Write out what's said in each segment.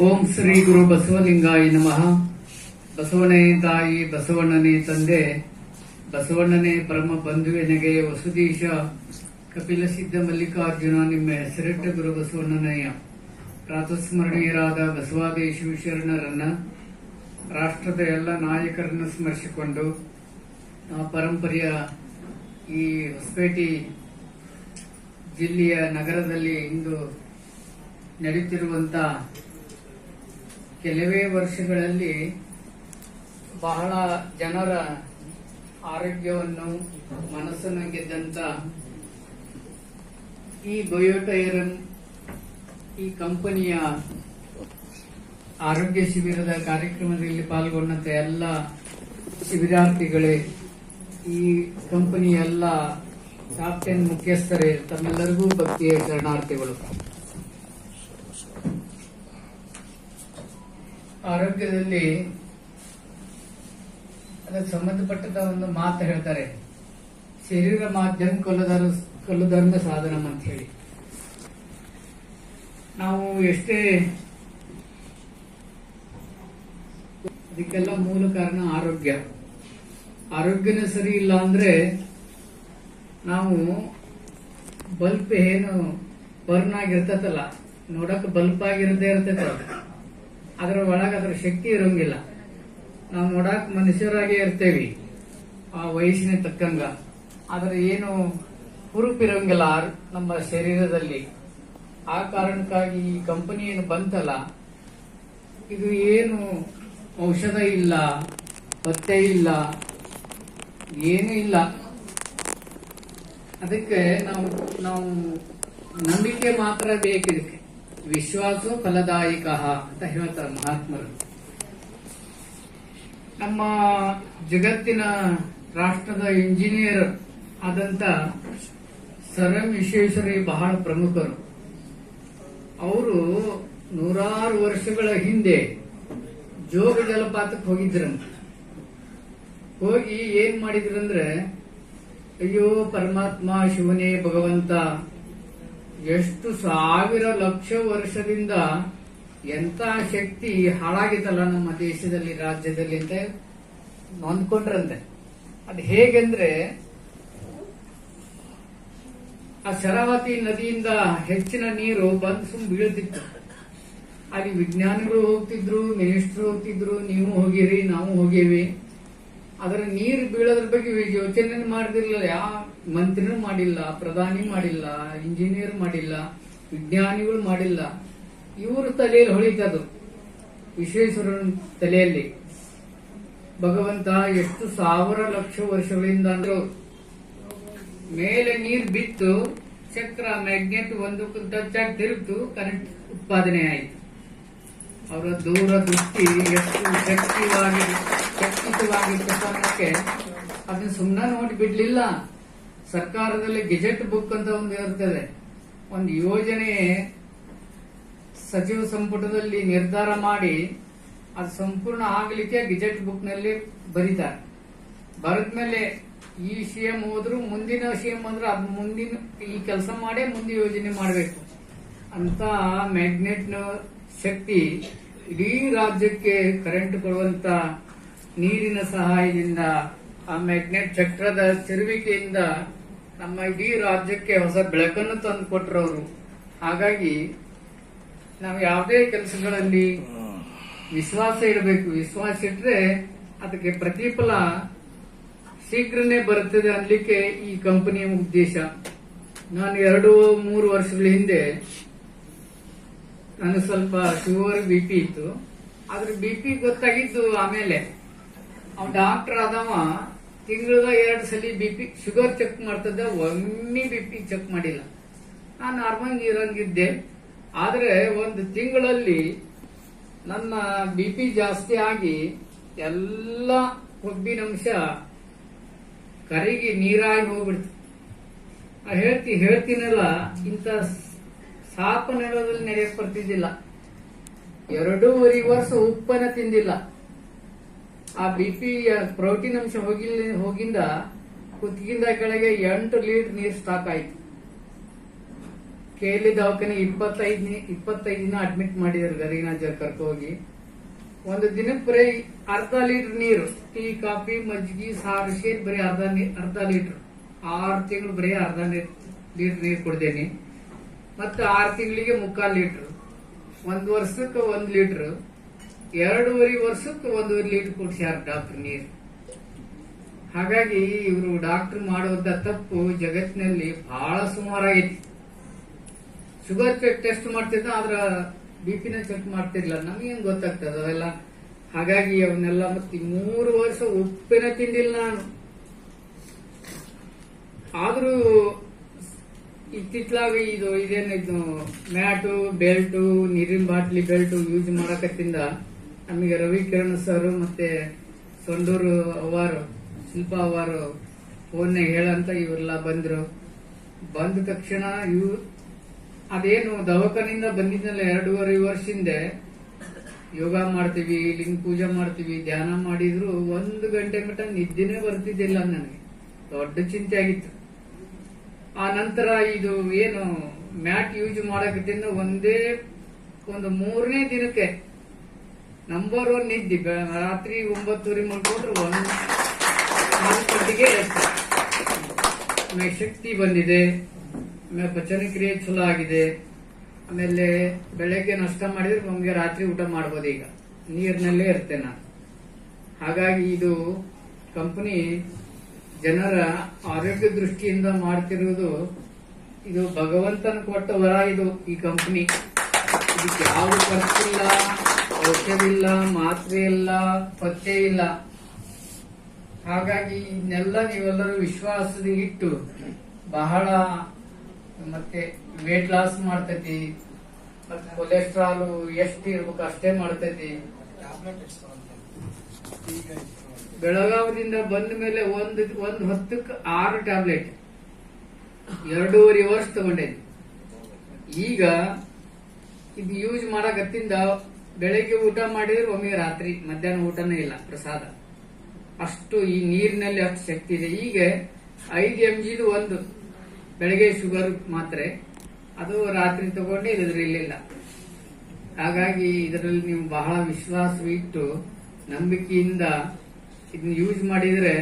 ಓಂ ಶ್ರೀ ಗುರು ಬಸವಲಿಂಗಾಯ ನಮಃ. ಬಸವನೇ ತಾಯಿ, ಬಸವಣ್ಣನೇ ತಂದೆ, ಬಸವಣ್ಣನೇ ಪರಮ ಬಂಧುವಿನಗೆ ವಸುದೀಶ, ಕಪಿಲ ಸಿದ್ಧ ಮಲ್ಲಿಕಾರ್ಜುನ ನಿಮ್ಮ ಹೆಸರಿಟ್ಟ ಗುರು ಬಸವಣ್ಣನಯ್ಯ. ಪ್ರಾತಸ್ಮರಣೀಯರಾದ ಬಸವಾದೇಶಿ ಶರಣರನ್ನ, ರಾಷ್ಟ್ರದ ಎಲ್ಲ ನಾಯಕರನ್ನು ಸ್ಮರಿಸಿಕೊಂಡು, ಆ ಪರಂಪರೆಯ ಈ ಹೊಸಪೇಟೆ ಜಿಲ್ಲೆಯ ನಗರದಲ್ಲಿ ಇಂದು ನಡೀತಿರುವಂತ ಕೆಲವೇ ವರ್ಷಗಳಲ್ಲಿ ಬಹಳ ಜನರ ಆರೋಗ್ಯವನ್ನು ಮನಸ್ಸನ್ನು ಗೆದ್ದಂತ ಈ ಬಯೋಟೈರನ್ ಈ ಕಂಪನಿಯ ಆರೋಗ್ಯ ಶಿಬಿರದ ಕಾರ್ಯಕ್ರಮದಲ್ಲಿ ಪಾಲ್ಗೊಂಡಂತ ಎಲ್ಲ ಶಿಬಿರಾರ್ಥಿಗಳೇ, ಈ ಕಂಪನಿಯ ಎಲ್ಲ ಕ್ಯಾಪ್ಟನ್ ಮುಖ್ಯಸ್ಥರೇ, ತಮ್ಮೆಲ್ಲರಿಗೂ ಭಕ್ತಿಯ ಶರಣಾರ್ಥಿಗಳು. ಆರೋಗ್ಯದಲ್ಲಿ ಅದಕ್ಕೆ ಸಂಬಂಧಪಟ್ಟಂತ ಒಂದು ಮಾತು ಹೇಳ್ತಾರೆ. ಶರೀರ ಮಾಧ್ಯಮ ಕೊಲ್ಲಧರ್ಮ ಕೊಲ್ಲಧರ್ಮ ಸಾಧನ ಅಂತ ಹೇಳಿ ನಾವು ಎಷ್ಟೇ ಅದಕ್ಕೆಲ್ಲ ಮೂಲ ಕಾರಣ ಆರೋಗ್ಯ. ಆರೋಗ್ಯನೇ ಸರಿ ಇಲ್ಲ ಅಂದ್ರೆ ನಾವು ಬಲ್ಪ್ ಏನು ಬರ್ನ್ ಆಗಿರ್ತೈತಲ್ಲ ನೋಡಕ್ ಬಲ್ಪ್ ಆಗಿರದೇ ಇರ್ತೈತಲ್ಲ. ಅದರ ಒಳಗೆ ಅದರ ಶಕ್ತಿ ಇರೋಂಗಿಲ್ಲ. ನಾವು ನೋಡಕ್ ಮನುಷ್ಯರಾಗೇ ಇರ್ತೇವಿ. ಆ ವಯಸ್ಸಿನ ತಕ್ಕಂಗ. ಆದ್ರೆ ಏನು ಹುರುಪಿರೋಂಗಿಲ್ಲ ನಮ್ಮ ಶರೀರದಲ್ಲಿ. ಆ ಕಾರಣಕ್ಕಾಗಿ ಈ ಕಂಪನಿ ಏನು ಬಂತಲ್ಲ, ಇದು ಏನು ಔಷಧ ಇಲ್ಲ ಪತ್ತೆ ಇಲ್ಲ, ಏನೂ ಇಲ್ಲ. ಅದಕ್ಕೆ ನಾವು ನಾವು ನಂಬಿಕೆ ಮಾತ್ರ ಬೇಕಿದಕ್ಕೆ. ವಿಶ್ವಾಸ ಫಲದಾಯಕ ಅಂತ ಹೇಳ್ತಾರೆ ಮಹಾತ್ಮರು. ನಮ್ಮ ಜಗತ್ತಿನ ರಾಷ್ಟ್ರದ ಇಂಜಿನಿಯರ್ ಆದಂತ ಸರ್ ಎಂ ವಿಶ್ವೇಶ್ವರಿ ಬಹಳ ಪ್ರಮುಖರು. ಅವರು ನೂರಾರು ವರ್ಷಗಳ ಹಿಂದೆ ಜೋಗ ಜಲಪಾತಕ್ಕೆ ಹೋಗಿದ್ರಂತೆ. ಹೋಗಿ ಏನ್ ಮಾಡಿದ್ರಂದ್ರೆ, ಅಯ್ಯೋ ಪರಮಾತ್ಮ ಶಿವನೇ ಭಗವಂತ ಎಷ್ಟು ಸಾವಿರ ಲಕ್ಷ ವರ್ಷದಿಂದ ಎಂತ ಶಕ್ತಿ ಹಾಳಾಗಿತ್ತಲ್ಲ ನಮ್ಮ ದೇಶದಲ್ಲಿ, ರಾಜ್ಯದಲ್ಲಿ ಅಂತ ನೊಂದ್ಕೊಂಡ್ರಂತೆ. ಅದು ಹೇಗೆಂದ್ರೆ, ಆ ಶರಾವತಿ ನದಿಯಿಂದ ಹೆಚ್ಚಿನ ನೀರು ಬಂದು ಸುಮ್ ಬೀಳುತ್ತಿತ್ತು. ಅಲ್ಲಿ ವಿಜ್ಞಾನಿಗಳು ಹೋಗ್ತಿದ್ರು, ಮಿನಿಸ್ಟರ್ ಹೋಗ್ತಿದ್ರು, ನೀವು ಹೋಗಿರಿ, ನಾವು ಹೋಗೇವಿ. ಅದರ ನೀರು ಬೀಳೋದ್ರ ಬಗ್ಗೆ ಯೋಚನೆ ಮಾಡಿದಿರಲಿಲ್ಲ ಯಾವ ಮಂತ್ರಿನೂ ಮಾಡಿಲ್ಲ, ಪ್ರಧಾನಿ ಮಾಡಿಲ್ಲ ಇಂಜಿನಿಯರ್ ಮಾಡಿಲ್ಲ, ವಿಜ್ಞಾನಿಗಳು ಮಾಡಿಲ್ಲ. ಇವರು ತಲೆಯಲ್ಲಿ ಹೊಳಿತದು. ವಿಶ್ವೇಶ್ವರನ ತಲೆಯಲ್ಲಿ. ಭಗವಂತ ಎಷ್ಟು ಸಾವಿರ ಲಕ್ಷ ವರ್ಷಗಳಿಂದ ಅಂದ್ರೆ. ಮೇಲೆ ನೀರು ಬಿತ್ತು, ಚಕ್ರ ಮ್ಯಾಗ್ನೆಟ್ ಒಂದು ಟಚ್ ಆಗಿ ತಿರುಗ್ತು ಕರೆಂಟ್ ಉತ್ಪಾದನೆ ಆಯಿತು. ಅವರ ದೂರ ದೃಷ್ಟಿ ಎಷ್ಟು ಶಕ್ತಿವಾಗಿ ಕಾರಣಕ್ಕೆ ಅದನ್ನ ಸುಮ್ಮನೆ ನೋಡಿ ಬಿಡ್ಲಿಲ್ಲ. ಸರ್ಕಾರದಲ್ಲಿ ಗೆಜೆಟ್ ಬುಕ್ ಅಂತ ಒಂದು ಇರ್ತದೆ. ಒಂದು ಯೋಜನೆ ಸಚಿವ ಸಂಪುಟದಲ್ಲಿ ನಿರ್ಧಾರ ಮಾಡಿ ಅದು ಸಂಪೂರ್ಣ ಆಗಲಿಕ್ಕೆ ಗೆಜೆಟ್ ಬುಕ್ನಲ್ಲಿ ಬರೀತಾರೆ. ಬರೆದ್ಮೇಲೆ ಈ ಸಿಎಂ ಹೋದ್ರು, ಮುಂದಿನ ಸಿಎಂ ಅಂದ್ರೆ ಅದ್ ಮುಂದಿನ ಈ ಕೆಲಸ ಮಾಡೇ ಮುಂದೆ ಯೋಜನೆ ಮಾಡಬೇಕು. ಅಂತ ಮ್ಯಾಗ್ನೆಟ್ ಶಕ್ತಿ ಇಡೀ ರಾಜ್ಯಕ್ಕೆ ಕರೆಂಟ್ ಕೊಡುವಂತ ನೀರಿನ ಸಹಾಯದಿಂದ, ಆ ಮ್ಯಾಗ್ನೆಟ್ ಚಕ್ರದ ತಿರುವಿಕೆಯಿಂದ ನಮ್ಮ ಇಡೀ ರಾಜ್ಯಕ್ಕೆ ಹೊಸ ಬೆಳಕನ್ನು ತಂದು ಕೊಟ್ಟರವರು ಹಾಗಾಗಿ, ನಾವು ಯಾವುದೇ ಕೆಲಸಗಳಲ್ಲಿ ವಿಶ್ವಾಸ ಇಡಬೇಕು. ವಿಶ್ವಾಸ ಇಟ್ಟರೆ ಅದಕ್ಕೆ ಪ್ರತಿಫಲ ಶೀಘ್ರನೇ ಬರುತ್ತದೆ ಅನ್ಲಿಕ್ಕೆ ಈ ಕಂಪನಿಯ ಉದ್ದೇಶ. ನಾನು ಎರಡು, ಮೂರು ವರ್ಷಗಳ ಹಿಂದೆ ನಾನು ಸ್ವಲ್ಪ ಶುಗರ್ ಬಿ ಪಿ ಇತ್ತು. ಆದ್ರೆ ಬಿ ಪಿ ಗೊತ್ತಾಗಿದ್ದು ಆಮೇಲೆ. ಅವ್ ಡಾಕ್ಟರ್ ಆದವ ತಿಂಗಳದ ಎರಡು ಸಲ ಬಿ ಪಿ, ಶುಗರ್ ಚೆಕ್ ಮಾಡ್ತಿದ್ದೆ, ಒಮ್ಮೆ ಬಿ ಪಿ ಚೆಕ್ ಮಾಡಿಲ್ಲ. ನಾನು ನಾರ್ಮಲ್ ಇರಂಗಿದ್ದೆ ಆದ್ರೆ ಒಂದು ತಿಂಗಳಲ್ಲಿ ನನ್ನ ಬಿ ಪಿ ಜಾಸ್ತಿ ಆಗಿ ಎಲ್ಲ ಕೊಬ್ಬಿನಂಶ ಕರಿಗೆ ನೀರಾಗಿ ಹೋಗ್ಬಿಡ್ತು. ಹೇಳ್ತಿ, ಹೇಳ್ತೀನಲ್ಲ, ಇಂಥ ಸಾಪ ನೆಲದಲ್ಲಿ ನಡೆಯಕ್ ಬರ್ತಿದ್ದಿಲ್ಲ. ಎರಡೂವರೆ ವರ್ಷ ಉಪ್ಪನ್ನ ತಿಂದಿಲ್ಲ. ಆ ಬಿ ಪಿ ಪ್ರೋಟೀನ್ ಅಂಶ ಹೋಗಿಲ್ಲ ಹೋಗಿಂದ ಕುತ್ತಿಗಿಂದ ಕೆಳಗೆ ಎಂಟು ಲೀಟರ್ ನೀರು ಸ್ಟಾಕ್ ಆಯ್ತು. ಕೇಳಿ ದವಾಖಾನೆ ಇಪ್ಪತ್ತೈದು ಇಪ್ಪತ್ತೈದು ದಿನ ಅಡ್ಮಿಟ್ ಮಾಡಿದ್ರು ಗರಿನಾಜರ್ ಕರ್ಕೊ ಹೋಗಿ ಒಂದು ದಿನಕ್ಕೆ ಬರೀ ಅರ್ಧ ಲೀಟರ್ ನೀರು, ಟೀ, ಕಾಫಿ ಮಜ್ಜಿಗೆ ಸಾರು, ಸೇರಿ ಬರೀ ಅರ್ಧ ಅರ್ಧ ಲೀಟರ್. ಆರು ತಿಂಗಳು ಬರೀ ಅರ್ಧ ಲೀಟರ್ ನೀರು ಕುಡ್ದೇನಿ. ಮತ್ತೆ ಆರು ತಿಂಗಳಿಗೆ ಮುಕ್ಕಾಲು ಲೀಟರ್. ಒಂದು ವರ್ಷಕ್ಕೆ ಒಂದು ಲೀಟರ್. ಎರಡೂವರೆ ವರ್ಷಕ್ಕೆ ಒಂದೂವರೆ ಲೀಟರ್ ಕೊಡ್ಸ್ಯಾರ ಡಾಕ್ಟರ್ ನೀರು. ಹಾಗಾಗಿ ಇವರು ಡಾಕ್ಟರ್ ಮಾಡೋದ ತಪ್ಪು ಜಗತ್ತಿನಲ್ಲಿ ಬಹಳ ಸುಮಾರಾಗಿತ್ತು ಶುಗರ್ ಚೆಕ್ ಟೆಸ್ಟ್ ಮಾಡ್ತಿದ್ದ, ಆದ್ರ ಬಿ ಪಿನ ಚೆಕ್ ಮಾಡ್ತಿರ್ಲಿಲ್ಲ. ನಮಗೇನ್ ಗೊತ್ತಾಗ್ತದ ಅವೆಲ್ಲ ಹಾಗಾಗಿ ಅವನ್ನೆಲ್ಲ ಮತ್ತೆ ಮೂರು ವರ್ಷ ಉಪ್ಪಿನ ತಿಂದಿಲ್ಲ ನಾನು. ಆದರೂ ಇತ್ತಿತ್ಲಾಗ ಇದು ಇದೇನಿದು ಮ್ಯಾಟು, ಬೆಲ್ಟು, ನೀರಿನ ಬಾಟ್ಲಿ ಬೆಲ್ಟು ಯೂಸ್ ಮಾಡಕತ್ತಿಂದ ನಮಗೆ ರವಿ ಕಿರಣ್ ಸರ್ ಮತ್ತೆ ಸೊಂಡೂರು ಅವರು, ಶಿಲ್ಪಾ ಅವರು ಫೋನ್ನಾಗ ಹೇಳಂತ ಇವರೆಲ್ಲ ಬಂದ್ರು. ಬಂದ ತಕ್ಷಣ ಇವ್ ಅದೇನು ದವಾಖಾನಿಂದ ಬಂದಿದ್ನಲ್ಲ ಎರಡೂವರೆ ವರ್ಷ ಹಿಂದೆ ಯೋಗ ಮಾಡ್ತೀವಿ, ಲಿಂಗ ಪೂಜೆ ಮಾಡ್ತೀವಿ, ಧ್ಯಾನ ಮಾಡಿದ್ರು. ಒಂದು ಗಂಟೆ ಮಟ್ಟ ನಿದ್ದೆನೇ ಬರ್ತಿದ್ದಿಲ್ಲ ನನಗೆ. ದೊಡ್ಡ ಚಿಂತೆ ಆಗಿತ್ತು. ಆ ನಂತರ ಇದು ಏನು ಮ್ಯಾಟ್ ಯೂಸ್ ಮಾಡಕತ್ತಿಂದ ಒಂದೇ, ಒಂದು ಮೂರನೇ ದಿನಕ್ಕೆ ನಂಬರ್ ಒನ್ ನಿದ್ದೆ ಬೆ- ರಾತ್ರಿ ಒಂಬತ್ತುವರೆ ಮಲ್ಕೊಂಡ್ರೆ ಒಂದು ಶಕ್ತಿ ಬಂದಿದೆ. ಆಮೇಲೆ ಪಚನ ಕ್ರಿಯೆ ಚಲೋ ಆಗಿದೆ. ಆಮೇಲೆ ಬೆಳಗ್ಗೆ ನಷ್ಟ ಮಾಡಿದ್ರೆ ನಮ್ಗೆ ರಾತ್ರಿ ಊಟ ಮಾಡ್ಬೋದು ಈಗ. ನೀರಿನಲ್ಲೇ ಇರ್ತೇನೆ ನಾನು. ಹಾಗಾಗಿ ಇದು ಕಂಪನಿ ಜನರ ಆರೋಗ್ಯ ದೃಷ್ಟಿಯಿಂದ ಮಾಡ್ತಿರುವುದು ಇದು ಭಗವಂತನ ಕೊಟ್ಟ ವರ ಇದು ಈ ಕಂಪನಿ ಇದಕ್ಕೆ ಯಾವ ಖರ್ಚಿಲ್ಲ. ಔಷಧಿಲ್ಲ ಮಾತ್ರೆ ಇಲ್ಲ ಪಥ್ಯ ಇಲ್ಲ. ಹಾಗಾಗಿ ಇದನ್ನೆಲ್ಲ ನೀವೆಲ್ಲರೂ ವಿಶ್ವಾಸದ ಇಟ್ಟು ಬಹಳ ಮತ್ತೆ ವೇಟ್ ಲಾಸ್ ಮಾಡ್ತೈತಿ. ಕೊಲೆಸ್ಟ್ರಾಲ್ ಎಷ್ಟು ಇರ್ಬೇಕು ಅಷ್ಟೇ ಮಾಡ್ತೈತಿ. ಬೆಳಗಾವದಿಂದ ಬಂದ ಮೇಲೆ ಒಂದು, ಒಂದ್ ಹೊತ್ತಕ್ಕೆ ಆರು ಟ್ಯಾಬ್ಲೆಟ್ ಎರಡೂವರೆ ವರ್ಷ ತಗೊಂಡೇನಿ ಈಗ ಇದು ಯೂಸ್ ಮಾಡಕತ್ತಿಂದ ಬೆಳಗ್ಗೆ ಊಟ ಮಾಡಿದ್ರೆ ಒಮ್ಮೆ ರಾತ್ರಿ, ಮಧ್ಯಾಹ್ನ ಊಟನೇ ಇಲ್ಲ, ಪ್ರಸಾದ. ಅಷ್ಟು ಈ ನೀರಿನಲ್ಲಿ ಅಷ್ಟು ಶಕ್ತಿ ಇದೆ. ಈಗ ಐದು ಎಂ ಜಿದು ಒಂದು. ಬೆಳಗ್ಗೆ ಶುಗರ್ ಮಾತ್ರೆ. ಅದು ರಾತ್ರಿ ತಗೊಂಡು ಇದರಲ್ಲಿಲ್ಲ ಹಾಗಾಗಿ ಇದರಲ್ಲಿ ನೀವು ಬಹಳ ವಿಶ್ವಾಸವಿಟ್ಟು ನಂಬಿಕೆಯಿಂದ ಇದನ್ನ ಯೂಸ್ ಮಾಡಿದ್ರೆ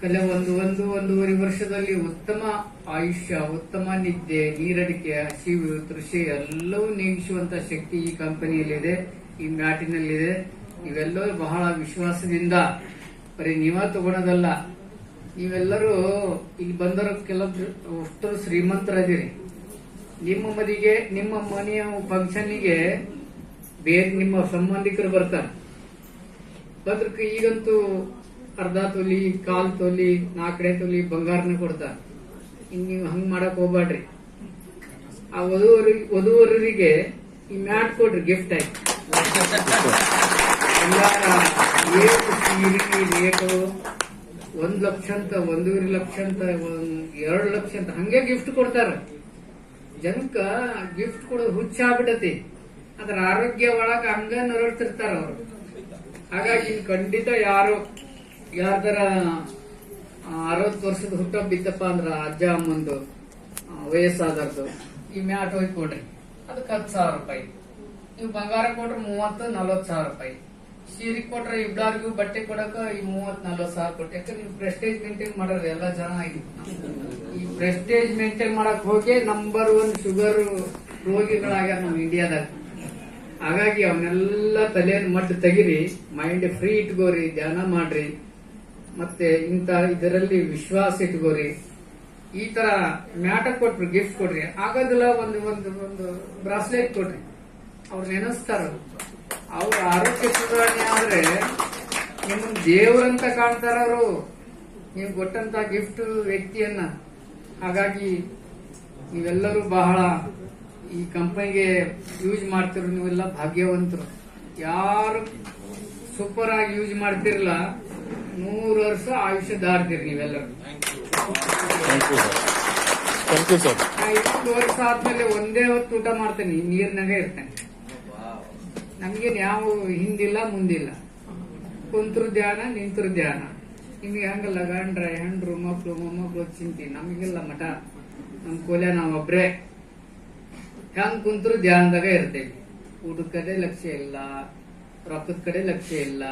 ಕಲೆ ಒಂದು ಒಂದು ಒಂದೂವರೆ ವರ್ಷದಲ್ಲಿ ಉತ್ತಮ ಆಯುಷ್ಯ, ಉತ್ತಮ ನಿದ್ದೆ, ನೀರಡಿಕೆ ಹಸಿವು ತೃಷಿ ಎಲ್ಲವೂ ನೀಗಿಸುವಂತ ಶಕ್ತಿ ಈ ಕಂಪನಿಯಲ್ಲಿದೆ, ಈ ಮ್ಯಾಟಿನಲ್ಲಿದೆ ಇವೆಲ್ಲವೂ ಬಹಳ ವಿಶ್ವಾಸದಿಂದ, ಬರೀ ನೀವ ತಗೊಳೋದಲ್ಲ. ನೀವೆಲ್ಲರೂ ಇಲ್ಲಿ ಬಂದವರು ಕೆಲವು ಅಷ್ಟು ಶ್ರೀಮಂತರದಿರಿ ನಿಮ್ಮ ಮದಿಗೆ, ನಿಮ್ಮ ಮನೆಯ ಫಂಕ್ಷನ್ನಿಗೆ ಬೇರೆ ನಿಮ್ಮ ಸಂಬಂಧಿಕರು ಬರ್ತಾರೆ. ಬದ್ರಕ್ಕೆ ಈಗಂತೂ ಅರ್ಧ ತೊಲಿ, ಕಾಲ್ ತೊಲಿ ನಾಲ್ಕಡೆ ತೊಲಿ ಬಂಗಾರನ ಕೊಡ್ತಾರ. ನೀವು ಹಂಗ್ ಮಾಡಕ್ ಹೋಗ್ಬೇಡ್ರಿ ಆ ವಧುವರಿಗೆ ವಧುವರರಿಗೆ ಈ ಮ್ಯಾಟ್ ಕೊಡ್ರಿ ಗಿಫ್ಟ್ ಆಯ್ತು. ಒಂದ್ ಲಕ್ಷ ಅಂತ, ಒಂದೂವರೆ ಲಕ್ಷ ಅಂತ ಎರಡು ಲಕ್ಷ ಅಂತ, ಹಂಗೆ ಗಿಫ್ಟ್ ಕೊಡ್ತಾರ. ಜನಕ್ಕ ಗಿಫ್ಟ್ ಕೊಡೋದು ಹುಚ್ಚ ಆಗ್ಬಿಟ್ಟತಿ ಅದ್ರ ಆರೋಗ್ಯ ಒಳಗ ಹಂಗ ನರಳ್ತಿರ್ತಾರ ಅವರು. ಹಾಗಾಗಿ ಖಂಡಿತ ಯಾರು, ಯಾರ್ದಾರ ಅರವತ್ತು ವರ್ಷದ ಹುಟ್ಟಹಬ್ಬ ಇದ್ದಪ್ಪ ಅಂದ್ರ ಅಜ್ಜ ಅಮ್ಮಂದು ವಯಸ್ಸಾದರ್ದು ಈ ಮ್ಯಾಟ್ ಹೋಗಿ ಕೊಡ್ರಿ ಅದಕ್ಕೆ ಹತ್ತು ಸಾವಿರ ರೂಪಾಯಿ. ನೀವು ಬಂಗಾರ ಕೊಟ್ರೆ ಮೂವತ್ತು, ನಲ್ವತ್ತು ಸಾವಿರ ರೂಪಾಯಿ. ಸೀರೆ ಕೊಟ್ರೆ ಇಬ್ಬರಿಗೂ ಬಟ್ಟೆ ಕೊಡಕ ಈ ಮೂವತ್ ನಲ್ವತ್ತು ಸಾವಿರ ಕೊಟ್ಟು ಯಾಕಂದ್ರೆ ನೀವು ಪ್ರೆಸ್ಟೇಜ್ ಮೇಂಟೈನ್ ಮಾಡೋರು ಎಲ್ಲ ಜನ ಈ ಪ್ರೆಸ್ಟೇಜ್ ಮೇಂಟೈನ್ ಮಾಡಕ್ ಹೋಗಿ ನಂಬರ್ ಒನ್ ಶುಗರ್ ರೋಗಿಗಳಾಗ್ಯಾರ ನಮ್ಮ ಇಂಡಿಯಾದಾಗ ಹಾಗಾಗಿ ಅವನ್ನೆಲ್ಲ ತಲೆಯನ್ನು ಮಟ್ಟ ತೆಗಿರಿ ಮೈಂಡ್ ಫ್ರೀ ಇಟ್ಕೋರಿ, ಧ್ಯಾನ ಮಾಡ್ರಿ. ಮತ್ತೆ ಇಂತ ಇದರಲ್ಲಿ ವಿಶ್ವಾಸ ಇಟ್ಕೋರಿ. ಈ ತರ ಮ್ಯಾಟ ಕೊಟ್ರಿ ಗಿಫ್ಟ್ ಕೊಡ್ರಿ ಆಗೋದಿಲ್ಲ ಒಂದು ಒಂದು ಒಂದು ಬ್ರಾಸ್ಲೆಟ್ ಕೊಡ್ರಿ ಅವ್ರು ನೆನೆಸ್ತಾರ ಅವ್ರ ಆರೋಗ್ಯ ಸುಧಾರಣೆ ಆದ್ರೆ ನಿಮ್ಮ ದೇವರಂತ ಕಾಣ್ತಾರ ಅವರು. ನೀವು ಕೊಟ್ಟಂತ ಗಿಫ್ಟ್ ವ್ಯಕ್ತಿಯನ್ನ. ಹಾಗಾಗಿ ನೀವೆಲ್ಲರೂ ಬಹಳ ಈ ಕಂಪನಿಗೆ ಯೂಸ್ ಮಾಡ್ತಿರೋ ನೀವೆಲ್ಲ ಭಾಗ್ಯವಂತರು. ಯಾರು ಸೂಪರ್ ಆಗಿ ಯೂಸ್ ಮಾಡ್ತಿರಲ್ಲ ನೂರು ವರ್ಷ ಆಯುಷ್ಯ ದಾರ್ತೀರಿ ನೀವೆಲ್ಲರೂ thank you thank you sir ನಾ ಇಷ್ಟು ವರ್ಷ ಆದ್ಮೇಲೆ ಒಂದೇ ಹೊತ್ತು ಊಟ ಮಾಡ್ತೇನೆ ನೀರ್ನಾಗೆ ಇರ್ತೇನೆ. ನಮ್ಗೇನ್ ಯಾವ ಹಿಂದಿಲ್ಲ ಮುಂದಿಲ್ಲ. ಕುಂತ್ರು ಧ್ಯಾನ ನಿಂತ್ರು ಧ್ಯಾನ. ನಿಮ್ಗೆ ಹಂಗಲ್ಲ ಗಂಡ್ರ ಹೆಂಡ್ರು ಮಕ್ಳು ಮೊಮ್ಮಕ್ಳು ಚಿಂತಿ ನಮಗೆಲ್ಲ ಮಠ. ನಮ್ ಕೂಲೆ ನಾವೊಬ್ರೆ. ಒಬ್ರೇ ಹೆಂಗ್ ಕುಂತ್ರು ಧ್ಯಾನದಾಗ ಇರ್ತೇವೆ. ಊಟದ ಕಡೆ ಲಕ್ಷ್ಯ ಇಲ್ಲ ರೊಕ್ಕದ ಕಡೆ ಲಕ್ಷ್ಯ ಇಲ್ಲ.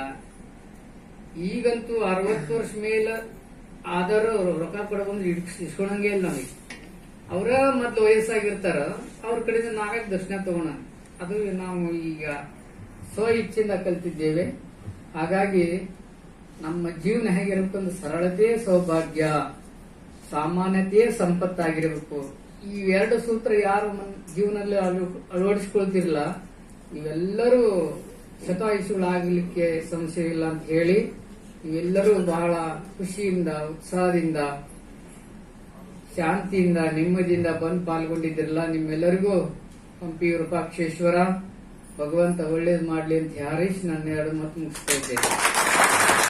ಈಗಂತೂ ಅರವತ್ತು ವರ್ಷ ಮೇಲೆ ಆದರೂ ರೊಕ್ಕ ಕೊಡಬಂದು ಇಸ್ಕೊಳಂಗೆ ಇಲ್ಲ ನಮಗೆ. ಅವರ ಮೊದ್ಲು ವಯಸ್ಸಾಗಿರ್ತಾರ, ಅವ್ರ ಕಡೆಯಿಂದ ನಾಲ್ಕು ದರ್ಶನ ತಗೋಣ. ಅದು ನಾವು ಈಗ ಸ್ವ ಇಚ್ಛೆಯಿಂದ ಕಲ್ತಿದ್ದೇವೆ. ಹಾಗಾಗಿ ನಮ್ಮ ಜೀವನ ಹೇಗಿರಬೇಕು ಅಂದ್ರೆ ಸರಳತೆ, ಸೌಭಾಗ್ಯ, ಸಾಮಾನ್ಯತೆ, ಸಂಪತ್ತಾಗಿರಬೇಕು. ಈ ಎರಡು ಸೂತ್ರ ಯಾರು ಜೀವನದಲ್ಲಿ ಅಳವ- ಅಳವಡಿಸಿಕೊಳ್ತಿರಲ್ಲ ಇವೆಲ್ಲರೂ ಶತಾಯುಷುಗಳಾಗಲಿಕ್ಕೆ ಸಂಶಯ ಇಲ್ಲ ಅಂತ ಹೇಳಿ ನೀವೆಲ್ಲರೂ ಬಹಳ ಖುಷಿಯಿಂದ, ಉತ್ಸಾಹದಿಂದ, ಶಾಂತಿಯಿಂದ, ನೆಮ್ಮದಿಯಿಂದ ಬಂದು ಪಾಲ್ಗೊಂಡಿದ್ದಿರಲ್ಲ ನಿಮ್ಮೆಲ್ಲರಿಗೂ ಹಂಪಿ ವಿರೂಪಾಕ್ಷೇಶ್ವರ ಭಗವಂತ ಒಳ್ಳೇದು ಮಾಡ್ಲಿ ಅಂತ ಹಾರೈಸಿ ನನ್ನ ಎರಡು ಮಾತು ಮುಗಿಸ್ತಾ ಇದ್ದೇನೆ.